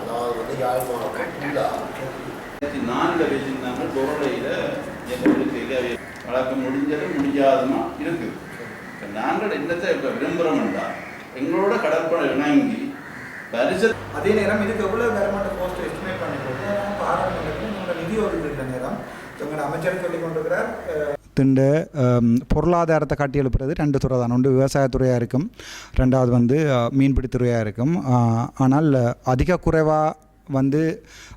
அதாவது வந்து யாழ்ப்பாணம் நாலில் வச்சுருந்தாங்க கொரோனையில் எங்களுக்கு வளர்க்க முடிஞ்சது முடியாதுமா இருக்குது நாங்கள் என்னத்தை இப்போ விரும்புகிறோம்டா எங்களோட கடற்படை இணங்கி பரிசு அதே நேரம் இதுக்கு எவ்வளோ கவர்மெண்ட் போஸ்ட் எஸ்டிமேட் பண்ணி போட்டு பாராளுமன்றத்தில் நிதி ஒதுக்கிற நேரம். எங்களோட அமைச்சர் சொல்லிக் கொண்டிருக்கிறார். திண்டு பொருளாதாரத்தை கட்டி எழுப்புறது ரெண்டு துறை தான் ஒன்று விவசாயத்துறையாக இருக்கும் ரெண்டாவது வந்து மீன்பிடித்துறையாக இருக்கும். ஆனால் அதிக குறைவாக வந்து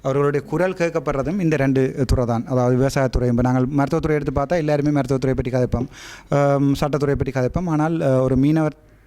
அவர்களுடைய குரல் கேட்கப்படுறதும் இந்த ரெண்டு துறை தான் அதாவது விவசாயத்துறை இப்போ நாங்கள் மருத்துவத்துறை எடுத்து பார்த்தா எல்லாருமே மருத்துவத்துறை பற்றி கதைப்போம். சட்டத்துறையை பற்றி கதைப்போம். ஆனால் ஒரு மீனவர்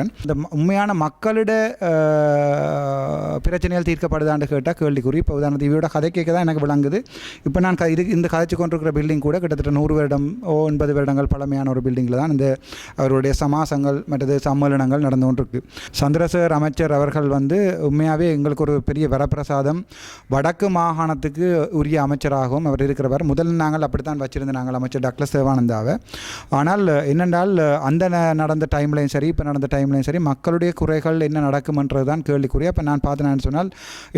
இந்த உண்மையான மக்களிட பிரச்சனைகள் தீர்க்கப்படுதான்னு கேட்டால் கேள்விக்குறி. இப்போ உதாரணத்துக்கு இவரோட கதை கேட்க தான் எனக்கு விளங்குது. இப்போ நான் க- இது இந்த கதைச்சு கொண்டிருக்கிற பில்டிங் கூட கிட்டத்தட்ட நூறு வருடம் ஓ ஒன்பது வருடங்கள் பழமையான ஒரு பில்டிங்கில் தான் இந்த அவருடைய சமாசங்கள் மற்றது சம்மேளனங்கள் நடந்து கொண்டிருக்கு. சந்திரசேகர் அமைச்சர் அவர்கள் வந்து உண்மையாகவே எங்களுக்கு ஒரு பெரிய வரப்பிரசாதம். வடக்கு மாகாணத்துக்கு உரிய அமைச்சராகவும் அவர் இருக்கிறவர். முதல் நாங்கள் அப்படித்தான் வச்சிருந்த நாங்கள் அமைச்சர் டாக்டர் சிவானந்தாவை. ஆனால் என்னென்றால் அந்த ந- நடந்த டைம்லையும் சரி இப்போ நடந்த டைம்லையும் சரி மக்களுடைய குறைகள் என்ன நடக்குமன்றது தான் கேள்விக்குரிய அப்போ நான் பார்த்தேன்னு சொன்னால்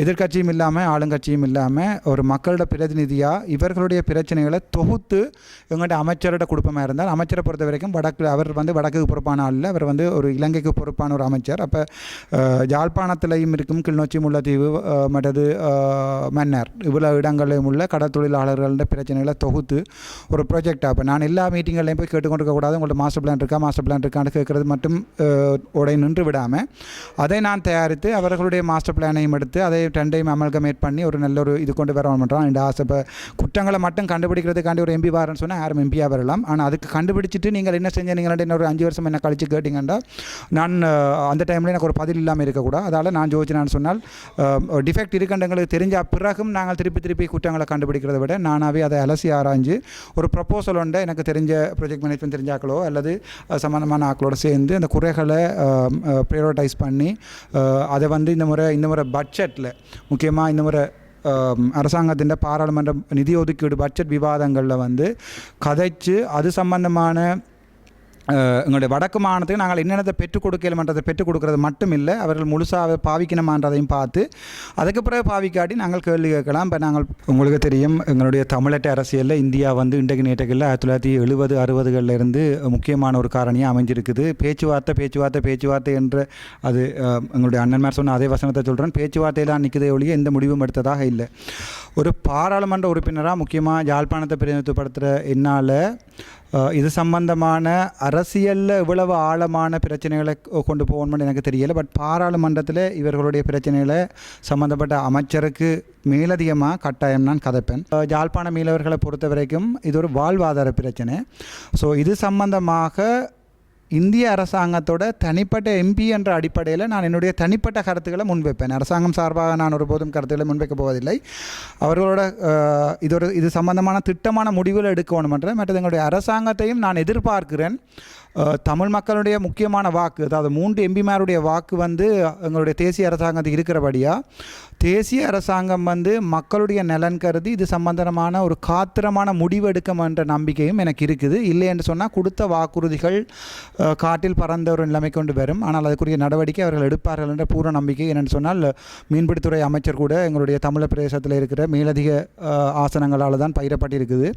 எதிர்க்கட்சியும் இல்லாமல் ஆளுங்கட்சியும் இல்லாமல் ஒரு மக்களோட பிரதிநிதியாக இவர்களுடைய பிரச்சனைகளை தொகுத்து இவங்கள்ட்ட அமைச்சரோட குடும்பமாக இருந்தால் அமைச்சரை பொறுத்த வரைக்கும் வடக்கு அவர் வந்து வடக்குக்கு பொறுப்பான ஆள் இல்ல. அவர் வந்து ஒரு இலங்கைக்கு பொறுப்பான ஒரு அமைச்சர். அப்போ யாழ்ப்பாணத்திலையும் இருக்கும் கிளிநொச்சி முல்லைத்தீவு மற்றது மன்னர். இவ்வளோ இவ்வளவு இடங்களிலும் உள்ள கடல் தொழிலாளர்களோட பிரச்சனைகளை தொகுத்து ஒரு ப்ராஜெக்டாக இப்போ நான் எல்லா மீட்டிங்கள்லையும் போய் கேட்டுக்கொண்டிருக்க கூடாது உங்கள்ட்ட மாஸ்டர் பிளான் இருக்கா மாஸ்டர் பிளான் இருக்கான்னு கேட்குறது மட்டும் அஹ், உடை நின்று விடாமல் அதை நான் தயாரித்து அவர்களுடைய மாஸ்டர் பிளானையும் எடுத்து அதை ரெண்டையும் அமல்கமேட் பண்ணி ஒரு நல்ல ஒரு இது கொண்டு வர பண்ணுறோம் இந்த ஆசை இப்போ குற்றங்களை மட்டும் கண்டுபிடிக்கிறதுக்காண்டி ஒரு எம்பி வரேன்னு சொன்னால் யாரும் எம்பியாக வரலாம். ஆனால் அதுக்கு கண்டுபிடிச்சிட்டு நீங்கள் என்ன செஞ்சீங்கன்னு இன்னொரு அஞ்சு வருஷம் என்ன கழிச்சு கேட்டிங்கன்னா நான் அந்த டைமில் எனக்கு ஒரு பதில் இல்லாமல் இருக்கக்கூடாது. அதால் நான் யோசிச்சு சொன்னால் டிஃபெக்ட் இருக்குன்றங்களுக்கு தெரிஞ்ச பிறகும் நாங்கள் திருப்பி திருப்பி குற்றங்களை கண்டுபிடிக்கிறத விட நானாகவே அதை அலசி ஆராய்ஞ்சு ஒரு ப்ரப்போசல் ஒன்றை எனக்கு தெரிஞ்ச ப்ரொஜெக்ட் மேனேஜ்மெண்ட் தெரிஞ்ச ஆக்களோ அல்லது சம்மந்தமான ஆக்களோடு ஆக்களோட சேர்ந்து அந்த குறைகளை Um, uh, ப்ரையோரிட்டைஸ் பண்ணி uh, அதை வந்து இந்த முறை இந்த முறை பட்ஜெட்டில் முக்கியமாக இந்த முறை um, அரசாங்கத்தின் பாராளுமன்ற நிதி ஒதுக்கீடு பட்ஜெட் விவாதங்களில் வந்து கதைச்சு அது சம்பந்தமான எங்களுடைய வடக்கு மாநிலத்துக்கு நாங்கள் என்னென்னத்தை பெற்றுக் கொடுக்கலமன்றதை பெற்றுக் கொடுக்கறது மட்டும் இல்லை அவர்கள் முழுசாக பாவிக்கணுமான்றதையும் பார்த்து அதுக்கு பிறகு பாவிக்காட்டி நாங்கள் கேள்வி கேட்கலாம். இப்போ நாங்கள் உங்களுக்கு தெரியும் எங்களுடைய தமிழட்ட அரசியலில் இந்தியா வந்து இன்றைக்கு நேற்றுகளில் ஆயிரத்தி தொள்ளாயிரத்தி எழுபது அறுபதுகளில் இருந்து முக்கியமான ஒரு காரணியாக அமைஞ்சிருக்குது. பேச்சுவார்த்தை பேச்சுவார்த்தை பேச்சுவார்த்தை என்ற அது எங்களுடைய அண்ணன்மார் சொன்ன அதே வசனத்தை சொல்கிறேன் பேச்சுவார்த்தையெல்லாம் நிற்கதே ஒழிய எந்த முடிவும் எடுத்ததாக இல்லை. ஒரு பாராளுமன்ற உறுப்பினராக முக்கியமாக யாழ்ப்பாணத்தை பிரதிநிதித்துவப்படுத்துகிற என்னால் இது சம்பந்தமான அரசியலில் இவ்வளவு ஆழமான பிரச்சனைகளை கொ- கொண்டு போகணும்னு எனக்கு தெரியலை. பட் பாராளுமன்றத்தில் இவர்களுடைய பிரச்சனைகளை சம்பந்தப்பட்ட அமைச்சருக்கு மேலதிகமாக கட்டாயம் நான் கதைப்பேன். ஜாழ்ப்பாண மீனவர்களை பொறுத்த வரைக்கும் இது ஒரு வாழ்வாதார பிரச்சனை. ஸோ இது சம்பந்தமாக இந்திய அரசாங்கத்தோட தனிப்பட்ட எம்பி என்ற அடிப்படையில் நான் என்னுடைய தனிப்பட்ட கருத்துக்களை முன்வைப்பேன். அரசாங்கம் சார்பாக நான் ஒருபோதும் கருத்துக்களை முன்வைக்க போவதில்லை. அவர்களோட இது ஒரு இது சம்பந்தமான திட்டமான முடிவுகளை எடுக்கணுமன்ற மற்றது எங்களுடைய அரசாங்கத்தையும் நான் எதிர்பார்க்கிறேன். தமிழ் மக்களுடைய முக்கியமான வாக்கு அதாவது மூன்று எம்பிமாருடைய வாக்கு வந்து எங்களுடைய தேசிய அரசாங்கத்துக்கு இருக்கிறபடியாக தேசிய அரசாங்கம் வந்து மக்களுடைய நலன் கருதி இது சம்பந்தமான ஒரு காத்திரமான முடிவு என்ற நம்பிக்கையும் எனக்கு இருக்குது. இல்லை என்று சொன்னால் கொடுத்த வாக்குறுதிகள் காட்டில் பறந்த ஒரு நிலைமை கொண்டு வரும். ஆனால் அதுக்குரிய நடவடிக்கை அவர்கள் எடுப்பார்கள் என்ற பூர்ண நம்பிக்கை என்னென்னு சொன்னால் மீன்பிடித்துறை அமைச்சர் கூட எங்களுடைய தமிழ் பிரதேசத்தில் இருக்கிற மேலதிக ஆசனங்களால் தான் பயிரப்பட்டிருக்குது.